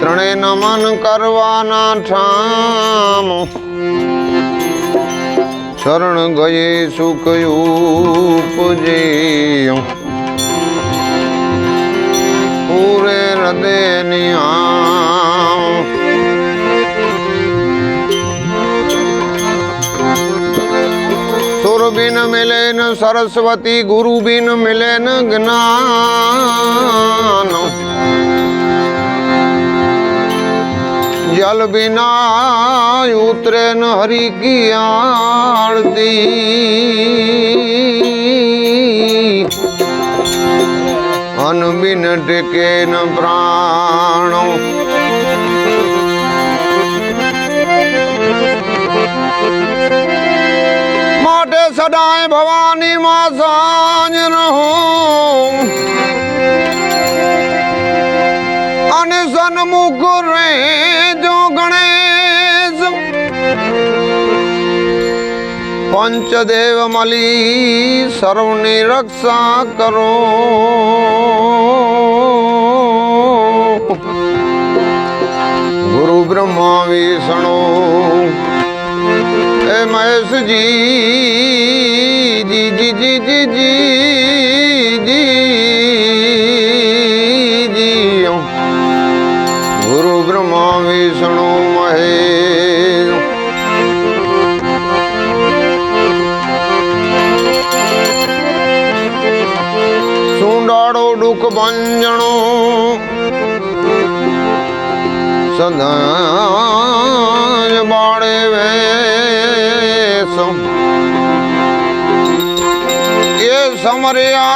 ત્રણે નમન કરવાના ઠામ. શરણ ગયે સુખ પૂરે હૃદયની આમ બિન મિલે ન સરસ્વતી ગુરુ બિન મિલે ન જ્ઞાન. જલ બિના ઉતરે ન હરી કી અન બિન ટેકે ન પ્રાણ. માટે સદાય ભવાની માં સાંજ રહું અને સન્મુખ રે જો ગણેશ. પંચદેવ મળી સર્વની રક્ષા કરો. ગુરુ બ્રહ્મા વિષ્ણુ એ મહેશજી જી જી જી જી જી જી જી ગુરુ બ્રહ્મા વિષ્ણુ મહેશ. સુંડાળો ડુક ભંજણો. સદા સમર્યા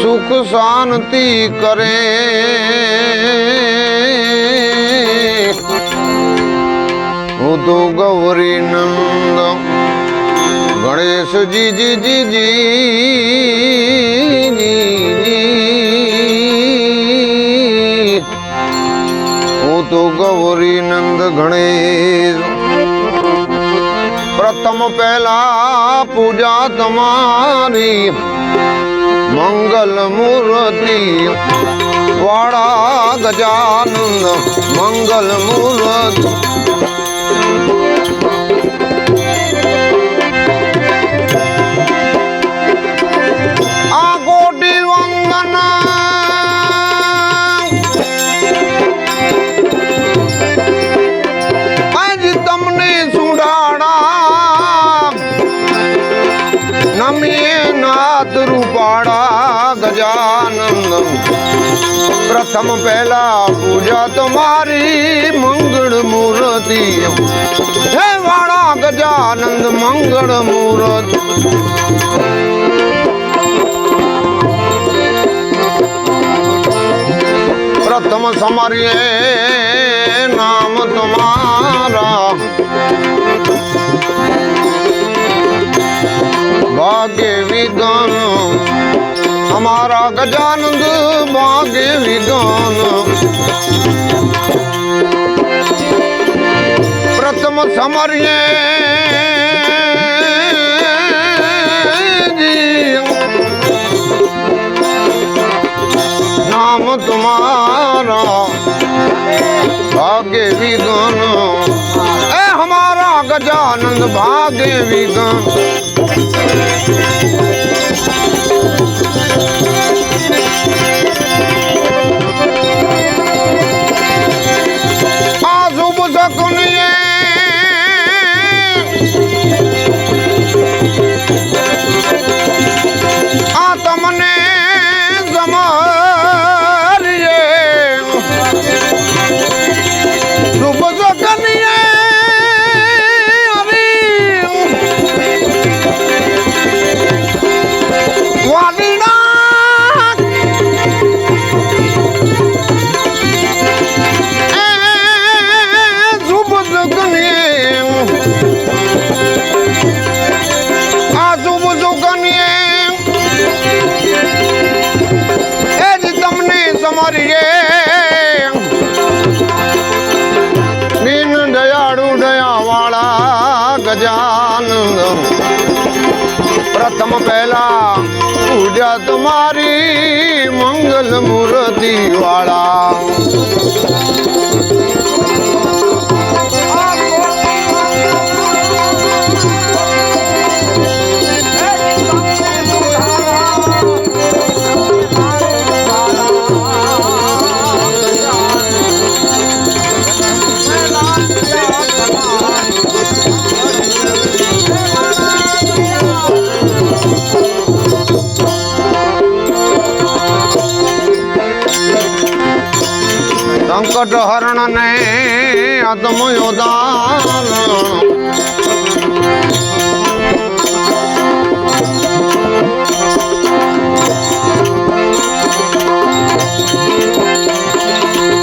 સુખ શાંતિ કરે. હું તો ગૌરી નંદ, ગણેશજી જી જી જી હું તો ગૌરી નંદ, ગણેશ પ્રથમ પહેલા પૂજા તમારી. મંગલ મૂર્તિ વાળા ગજાનંદ મંગલ મૂર્તિ. નાથ રૂપાળા ગજાનંદ. પ્રથમ પહેલા પૂજા તમારી મંગળ મૂર્તિ. હે વાળા ગજાનંદ, મંગળ મૂર્તિ. પ્રથમ સમર્યે નામ તમારા. ભાગે વિધાન અમારા ગજાનંદ ભાગે વિધાન પ્રથમ સમર્યે નામ તુમારા ભાગે વિધાન એ હમારા ગજાનંદ ભાગે વિધાન 何? પ્રથમ પહેલા પૂજા તમારી મંગલ મૂર્તિ વાળા સંકટ હરણ ને આત્મ યોદાન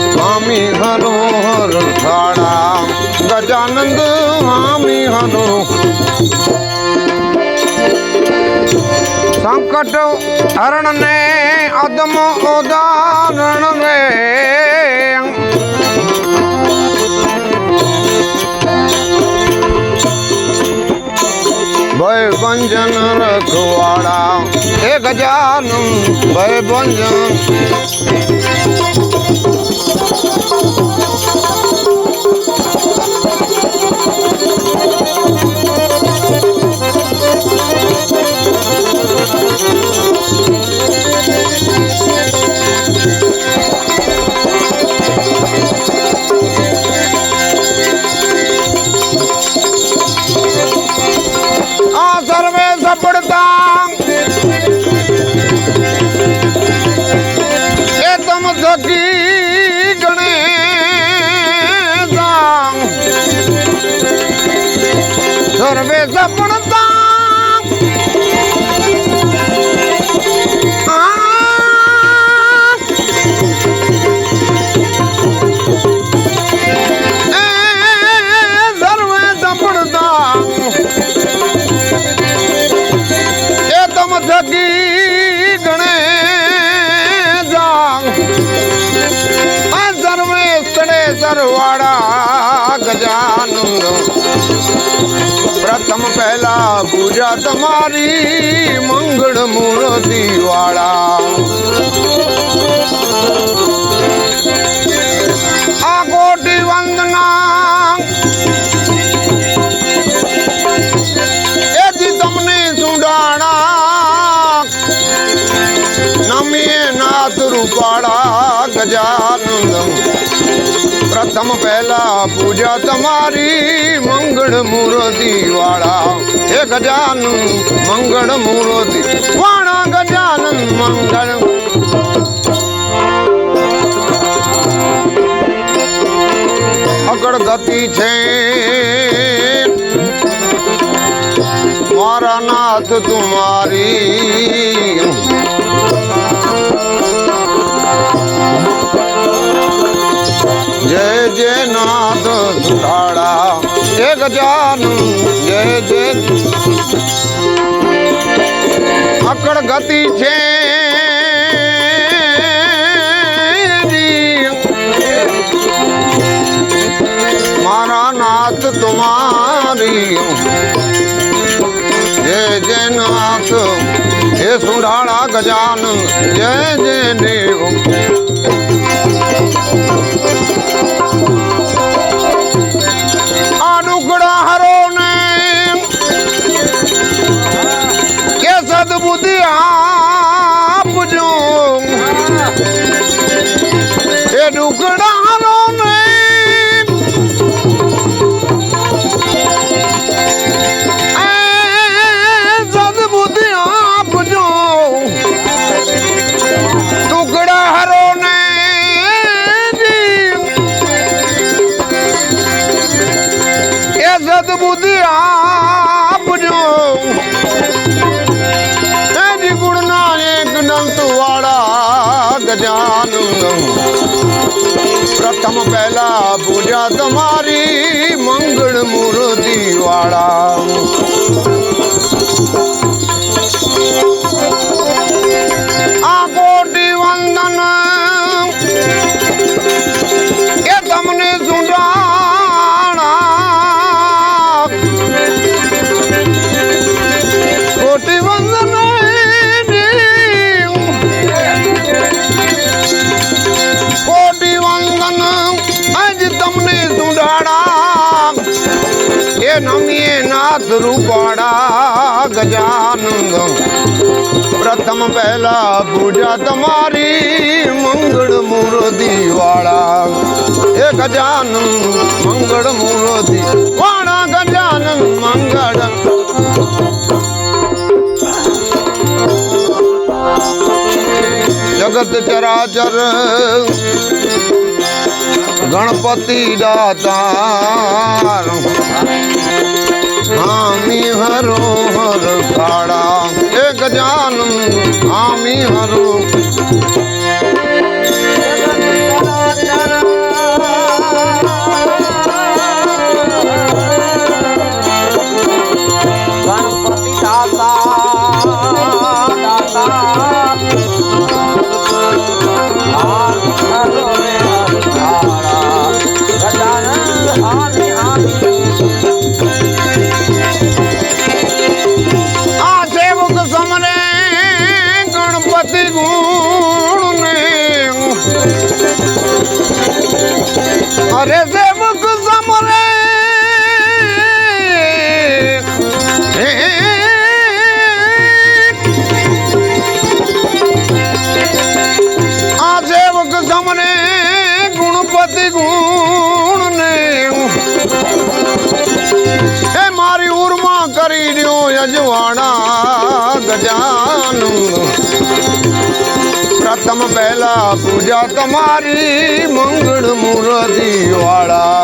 સ્વામી હરો હર ખાડા ગજાનંદ સ્વામી હરો સંકટ હરણ ને અદમ ઉદાહરણ રે ભંજન રખવાડા હે ગજાનંદ ભય ભંજન. પહેલા પૂજા તમારી મંગળ મૂર્તિ વાળા એથી તમને સુડાણા. નમીએ નાથ રૂપાળા ગજાનંદ પ્રથમ પહેલા પૂજા તમારી મંગળ મૂર્તિ હે ગજાનંદ મંગળ મૂર્તિ વાણ ગજાનંદ મંગળ અગળ ગતિ છે મારા નાથ તુમારી જય જય નાથ સુધાડા હે ગજાન જય જય અકળ ગતિ છે મારા નાથ તુમારી. જય જય નાથ હે સુંઢાળા ગજાન જય જય દેવ સદબુદ્ધિ આપજો ટુકડા હરો ને એ સદબુદ્ધિ આપજો. એજી ગુણના એક દંત વાળા ગજાનંદ. પહેલા પૂજા તમારી મંગળ મૂર્તિ વાળા નાથ રૂપાડા ગજાનંદ. પ્રથમ પહેલા પૂજા તમારી મંગળ મૂર્તિ વાળા એ ગજાનંદ મંગળ મૂર્તિ. વાળા ગજાનંદ મંગળ? જગત ચરાચર. ગણપતિ દાતાર. હામી હરો હર ખાડા એ ગજાનંદ હામી હરો. કરી ગજાનું પ્રથમ પહેલા પૂજા તમારી મંગળ મૂર્તિ વાળા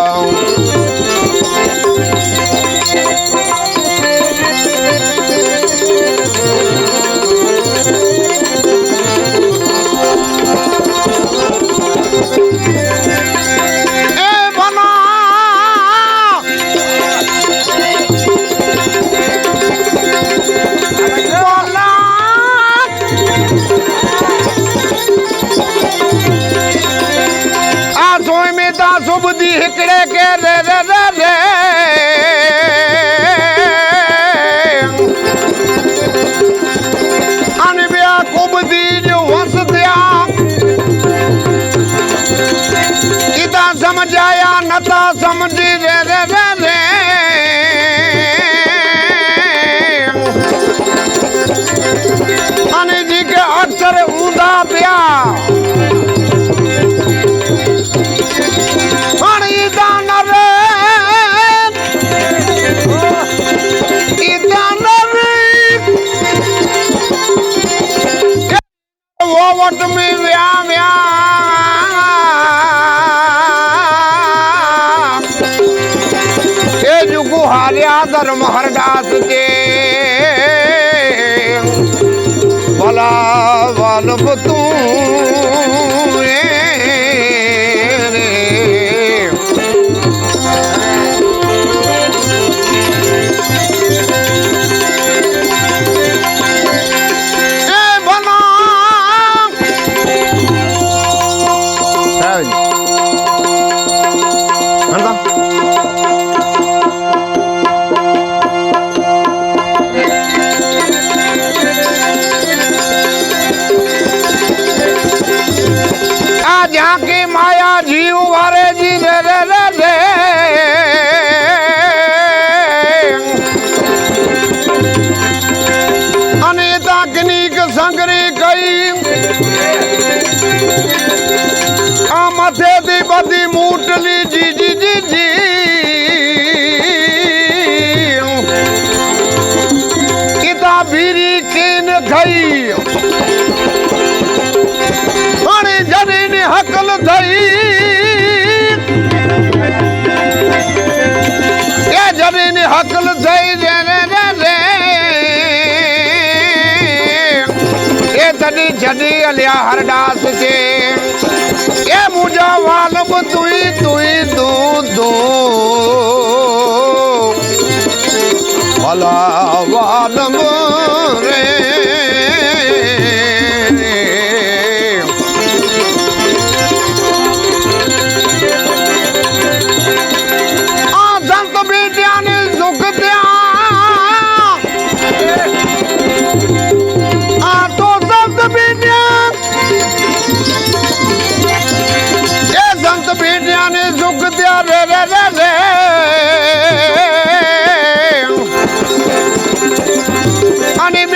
વોવટ મે વ્યા વ્યા એ જુગુ હાર્યા ધર્મ હરદાસ કે. ભલા વાલભ તું કે માયા જીવ વારે જીવે રે રે રે. અને તકનીક સંગરી કઈ આ મથેથી બધી મૂટલી જી જી જી જી. ઈતા ભીરી કેન ખાઈ જરીની હકલ થઈ એ જરીની હકલ થઈ રે રે રે એ તડી જડી અલ્યા હરદાસ છે એ મુજા વાલમ તુઈ તુઈ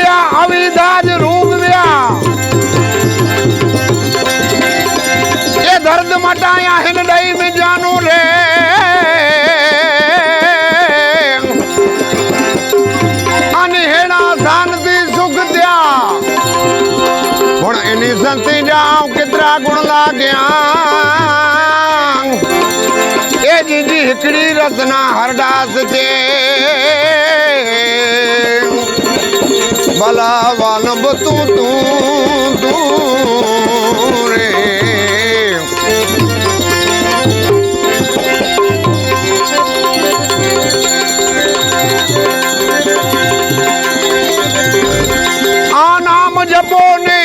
આવ્યા અવિદા જ રૂપ વ્યા એ દર્દ મટાયા હિંદઈ બીજાનું રે અનહેણા શાંતિ સુખ ત્યાં પણ એની સંતિ જાઉં કેતરા ગુણ લાગ્યા એ જીજી હિકડી રચના હરદાસ છે બલાવાન બતું તું તું રે આ નામ જપો ને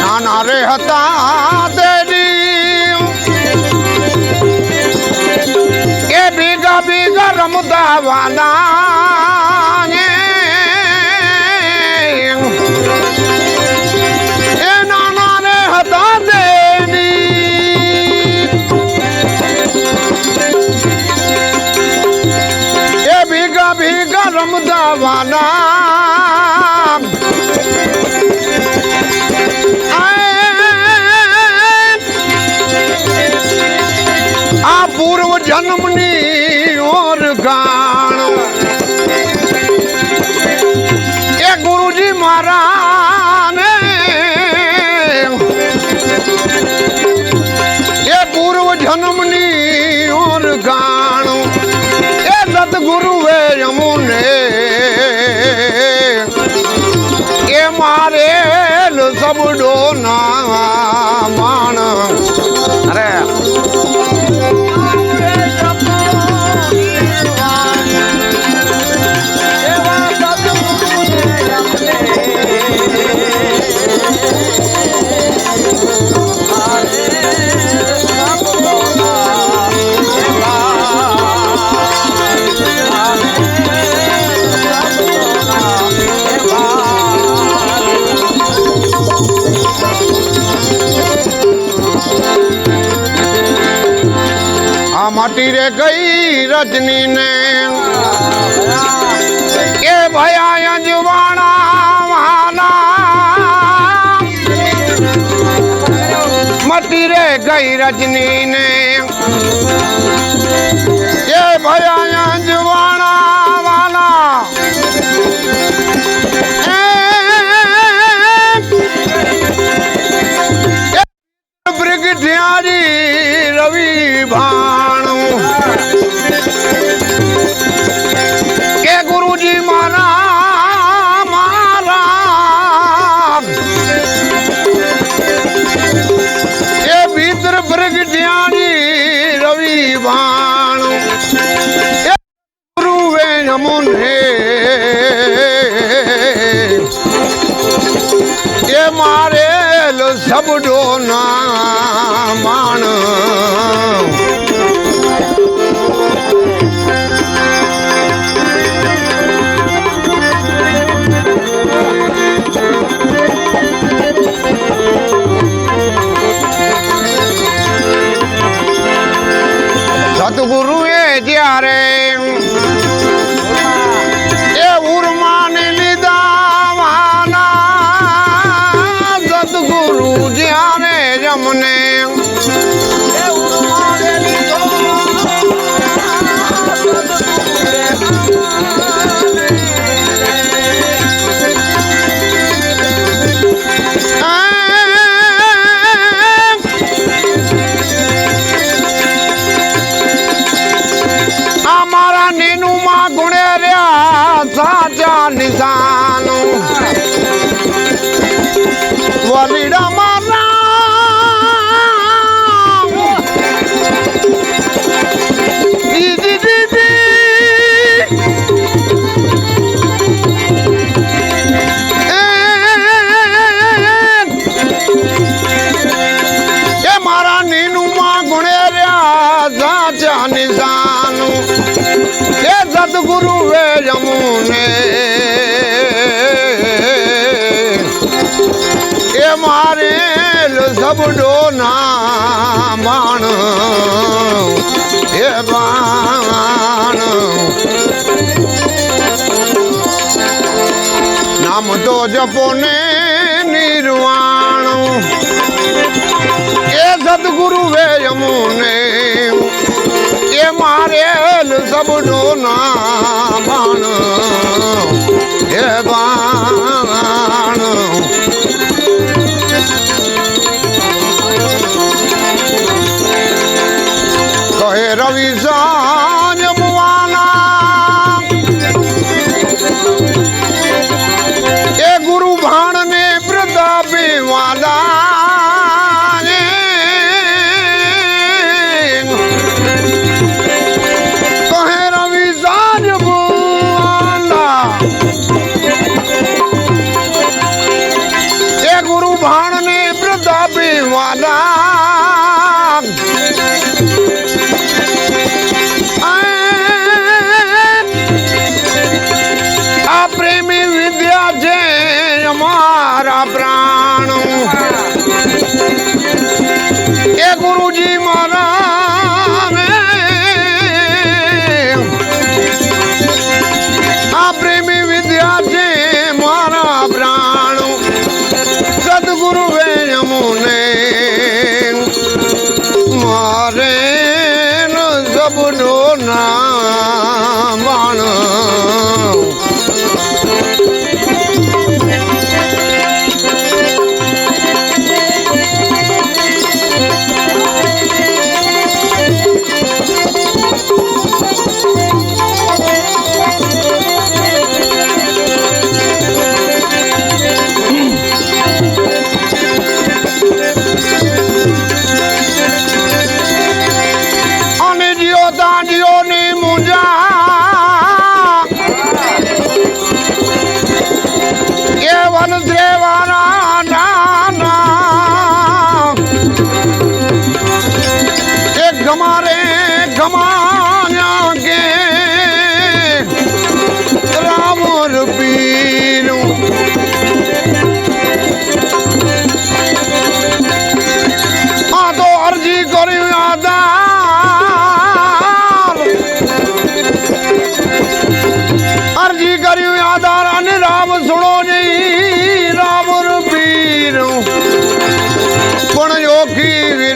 નાના રે હતા દેરી એ ભીગા ભીગા રમતા નામ. આ પૂર્વ જન્મની ઓર ગાણ. એ ગુરુજી મારા તીરે ગઈ રજની ને એ ભયા અંજવાણા મતી રે ગઈ રજની ને એ ભયા ઢિયારી રવિ ભાણું. બાબડો ના માણ હે બાણ. નામ તો જપો ને નિર્વાણ. એ સદગુરુ વે યમુને. એ મારે સબનો ના માણ હે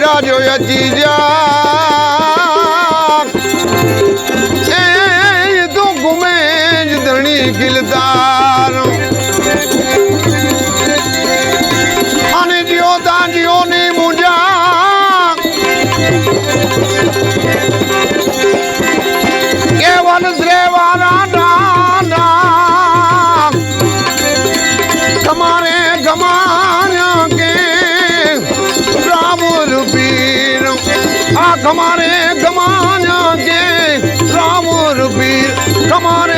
Yo, yo, yo, yo. Come on